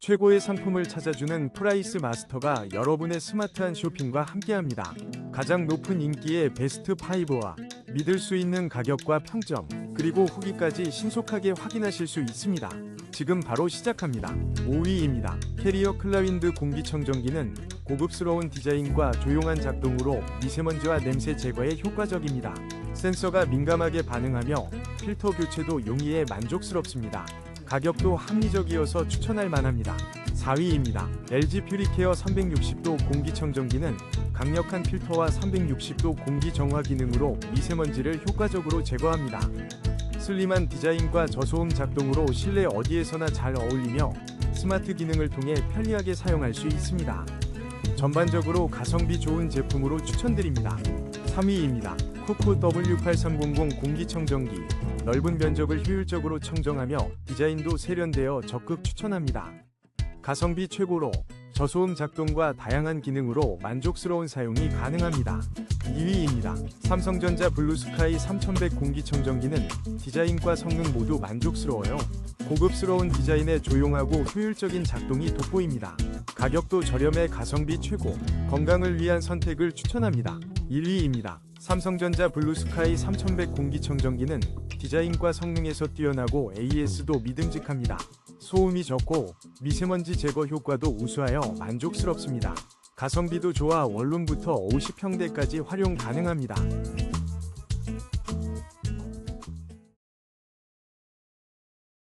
최고의 상품을 찾아주는 프라이스 마스터가 여러분의 스마트한 쇼핑과 함께합니다. 가장 높은 인기의 베스트 5와 믿을 수 있는 가격과 평점, 그리고 후기까지 신속하게 확인하실 수 있습니다. 지금 바로 시작합니다. 5위입니다. 캐리어 클라윈드 공기청정기는 고급스러운 디자인과 조용한 작동으로 미세먼지와 냄새 제거에 효과적입니다. 센서가 민감하게 반응하며 필터 교체도 용이해 만족스럽습니다. 가격도 합리적이어서 추천할 만합니다. 4위입니다. LG 퓨리케어 360도 공기청정기는 강력한 필터와 360도 공기 정화 기능으로 미세먼지를 효과적으로 제거합니다. 슬림한 디자인과 저소음 작동으로 실내 어디에서나 잘 어울리며 스마트 기능을 통해 편리하게 사용할 수 있습니다. 전반적으로 가성비 좋은 제품으로 추천드립니다. 3위입니다. 코코 W8300 공기청정기 넓은 면적을 효율적으로 청정하며 디자인도 세련되어 적극 추천합니다. 가성비 최고로 저소음 작동과 다양한 기능으로 만족스러운 사용이 가능합니다. 2위입니다. 삼성전자 블루스카이 3100 공기청정기는 디자인과 성능 모두 만족스러워요. 고급스러운 디자인에 조용하고 효율적인 작동이 돋보입니다. 가격도 저렴해 가성비 최고, 건강을 위한 선택을 추천합니다. 1위입니다. 삼성전자 블루스카이 3100 공기청정기는 디자인과 성능에서 뛰어나고 AS도 믿음직합니다. 소음이 적고 미세먼지 제거 효과도 우수하여 만족스럽습니다. 가성비도 좋아 원룸부터 50평대까지 활용 가능합니다.